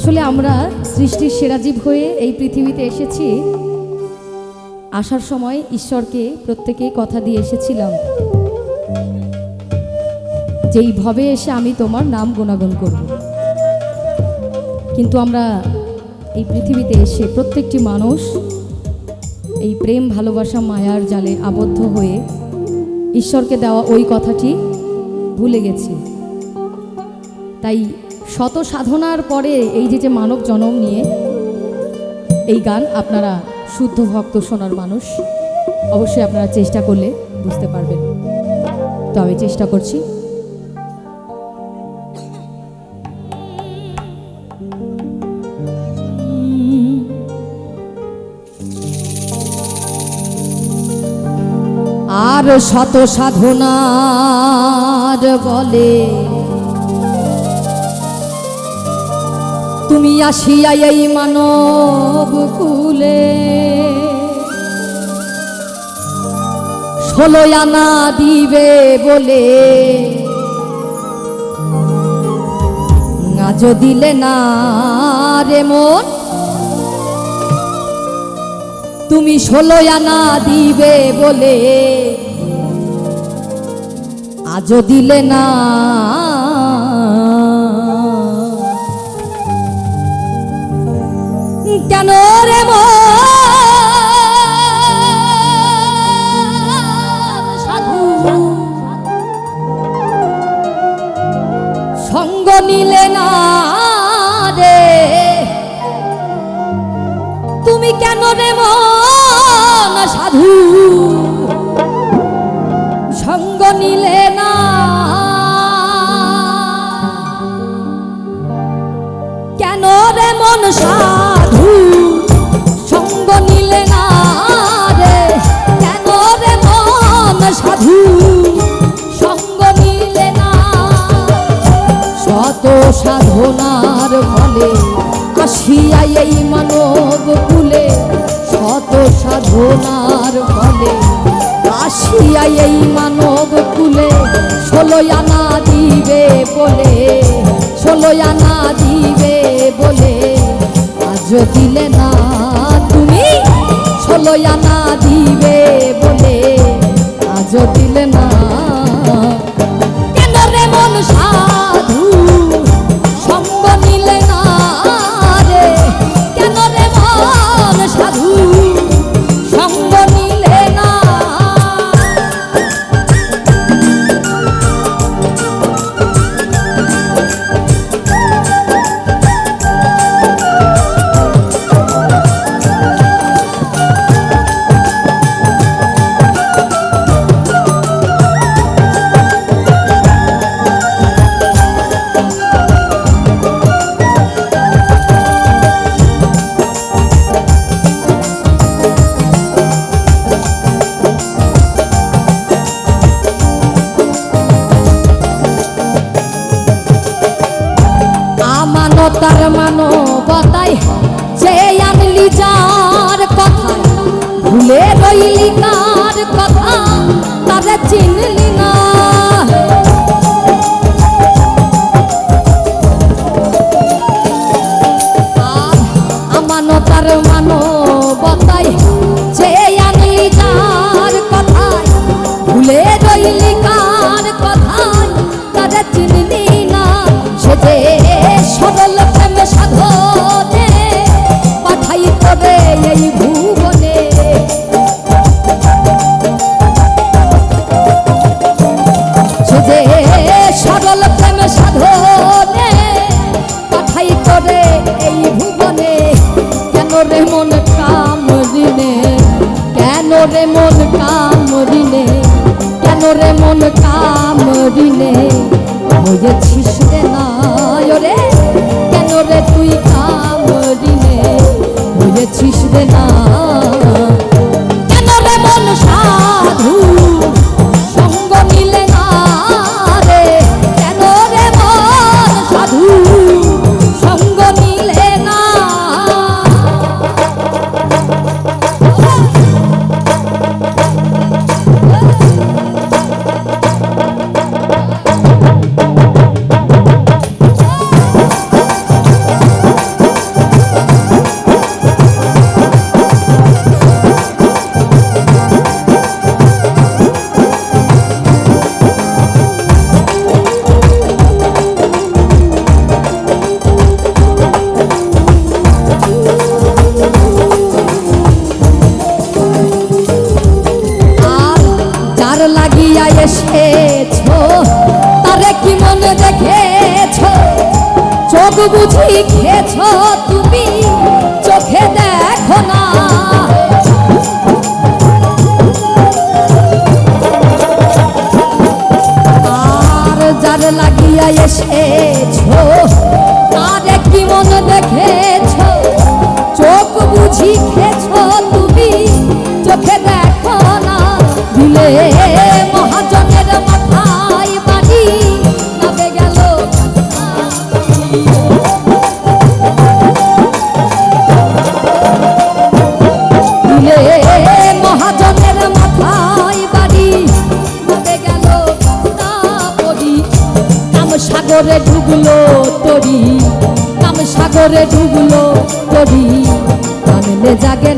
আসলে আমরা সৃষ্টির সেরাজীব হয়ে এই পৃথিবীতে এসেছি। আসার সময় ঈশ্বরকে প্রত্যেকে কথা দিয়ে এসেছিলাম। যে এই ভবে এসে আমি তোমার নাম গুণাগুণ করব। কিন্তু আমরা এই পৃথিবীতে এসে প্রত্যেকটি মানুষ এই প্রেম, ভালোবাসা, মায়ার জালে আবদ্ধ হয়ে ঈশ্বরকে দেওয়া ওই কথাটি ভুলে গেছি। তাই শত সাধনার পরে এই যে যে মানব জনম নিয়ে এই গান আপনারা শুদ্ধ ভক্ত শোনার মানুষ, অবশ্যই আপনারা চেষ্টা করলে বুঝতে পারবেন। তো আমি চেষ্টা করছি। আর শত সাধনার বলে তুমি আসিয়া এই মানব কুলে। ষোলো আনা দিবে বলে। আজ দিলে না রে মন। তুমি ষোলো আনা দিবে বলে। আজ দিলে না কেন রে সাধু। সঙ্গ নিলে না রে। তুমি কেন রে মন সাধু। সঙ্গ নিলে না। কেন রে মন সাধু সাধনার ফলে আসিয়া এই মানব কুলে শত সাধনার ফলে। আসিয়া এই মানব কুলে ষোলো আনা দিবে বলে ষোলো আনা দিবে বলে। আজ দিলে না তুমি ষোলো আনা দিবে বলে। আজ দিলে না ভুলে রে মন কামড়িলে? কেন রে মন কামড়িলে? হয়েছিস রে নয় রে, কেন রে তুই কামড়িলে? হয়েছিস রে না বুঝি খেছ তুমি? চোখে দেখো না। আর যার লাগিয়া এসেছ তার কি মন দেখেছ সাগরে ডুবলো তরি আনলে জাগে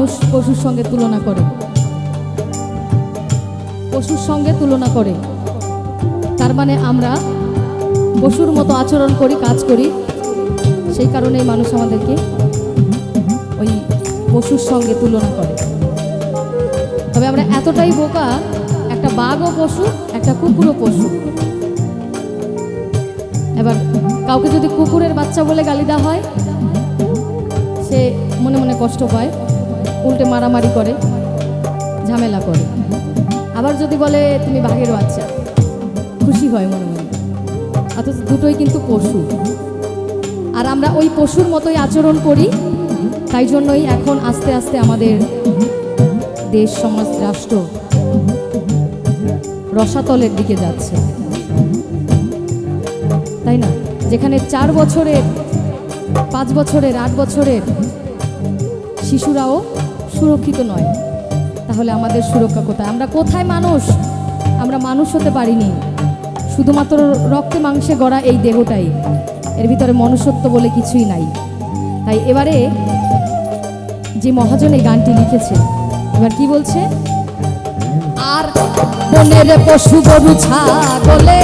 মানুষ পশুর সঙ্গে তুলনা করে। পশুর সঙ্গে তুলনা করে। তার মানে আমরা পশুর মতো আচরণ করি, কাজ করি। সেই কারণেই মানুষ আমাদেরকে ওই পশুর সঙ্গে তুলনা করে। তবে আমরা এতটাই বোকা, একটা বাঘও পশু, একটা কুকুরও পশু। এবার কাউকে যদি কুকুরের বাচ্চা বলে গালি দেওয়া হয়, সে মনে মনে কষ্ট পায়। উল্টে মারামারি করে, ঝামেলা করে। আবার যদি বলে, তুমি বাঘের বাচ্চা। খুশি হয় মনে মনে। অথচ দুটোই কিন্তু পশু। আর আমরা ওই পশুর মতোই আচরণ করি, তাই জন্যই এখন আস্তে আস্তে আমাদের দেশ, সমাজ, রাষ্ট্র রসাতলের দিকে যাচ্ছে। তাই না? যেখানে চার বছরের, পাঁচ বছরের, আট বছরের শিশুরাও সুরক্ষিত নয়। তাহলে আমাদের সুরক্ষা কোথায়? আমরা কোথায় মানুষ? আমরা মানুষ হতে পারিনি। শুধুমাত্র রক্তে মাংসে গড়া এই দেহটাই। এর ভিতরে মনুষ্যত্ব বলে কিছুই নাই। তাই এবারে যে মহাজন এই গানটি লিখেছে, এবার কি বলছে? আর বনের পশু গরু ছাগলে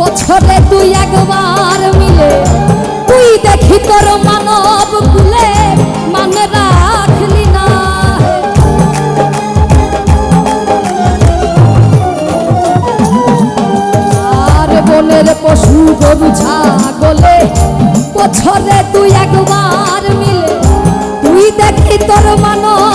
বছরে তুই একবার মিলে, তুই দেখি তোর মানব কুলে মানে রাখলি বনের পশু গরু ছাগলে বছরে তুই একবার মিলে তুই দেখি তোর মানব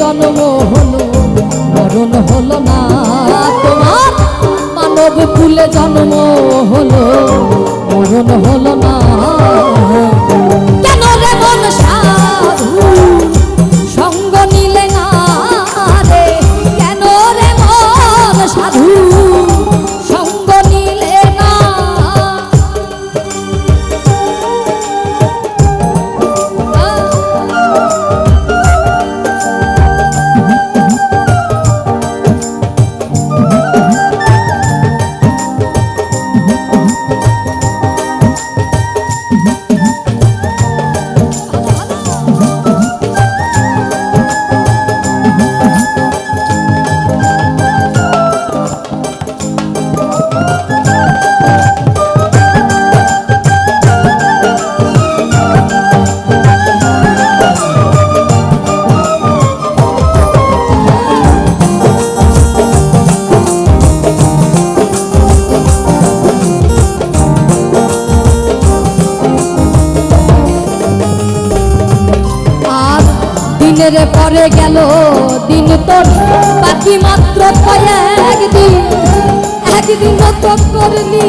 জন্ম হলো মরণ হলো না। তোমার মানব কুলে জন্ম হলো মরণ হলো না। দিনের পরে গেল দিন তোর বাকি মাত্র কয়েকদিন একদিন। তো করলি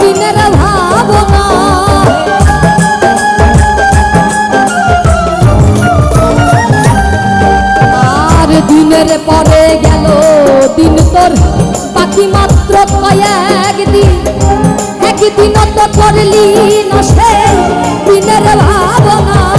দিনের ভাবনা। আর দিনের পরে গেল দিন তোর। বাকি মাত্র কয়েকদিন একদিন। তো করলি না সে দিনের ভাবনা।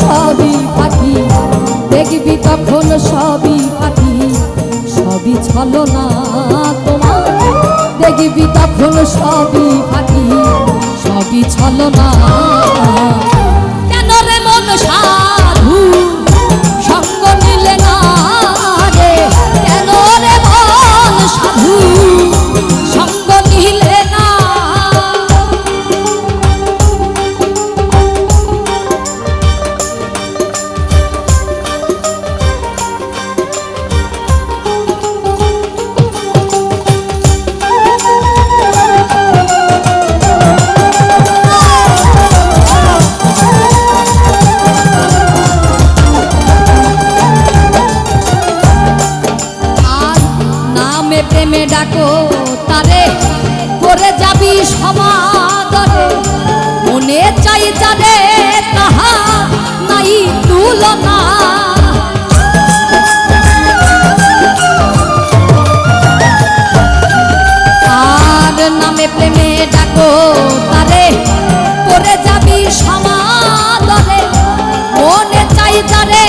সবই পাখি দেখবি তখন সবই পাখি সবই ছলো না তোমার। দেখবি তখন সবই পাখি সবই ছলো না প্রেমে ডাকো তারে করে যাবি সমাদরে। মনে চাই যারে তাহা নাই তুলনা। আর নামে প্রেমে ডাকো তারে করে যাবি সমাদরে। মনে চাই যারে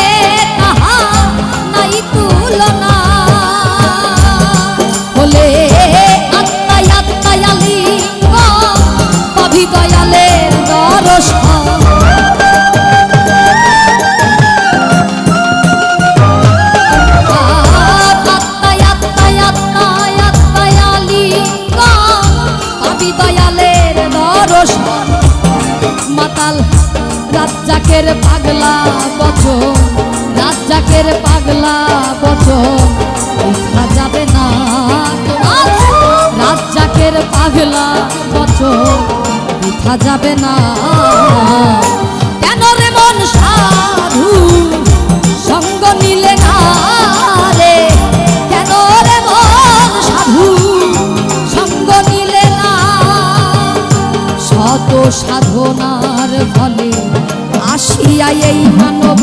পাগলা যাবে না পাগলা না। কেন রে মন সাধু, সঙ্গ নিলে কেন রে মন সাধু, সঙ্গ নিলে না? শত সাধনার ফলে আসিয়া এই মানব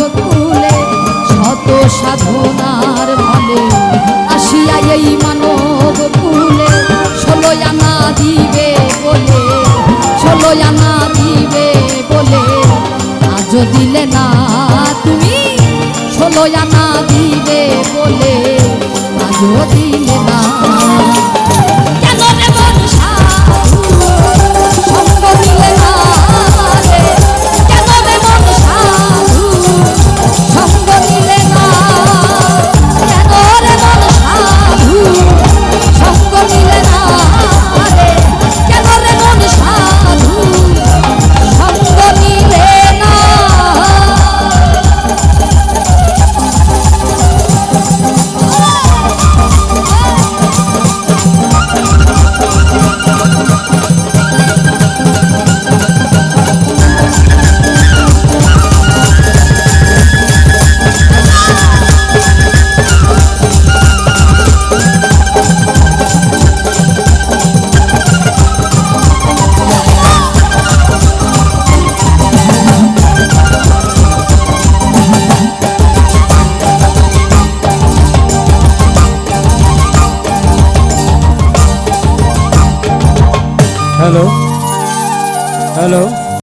ষোলো না দিবে বলে আজও দিলে না।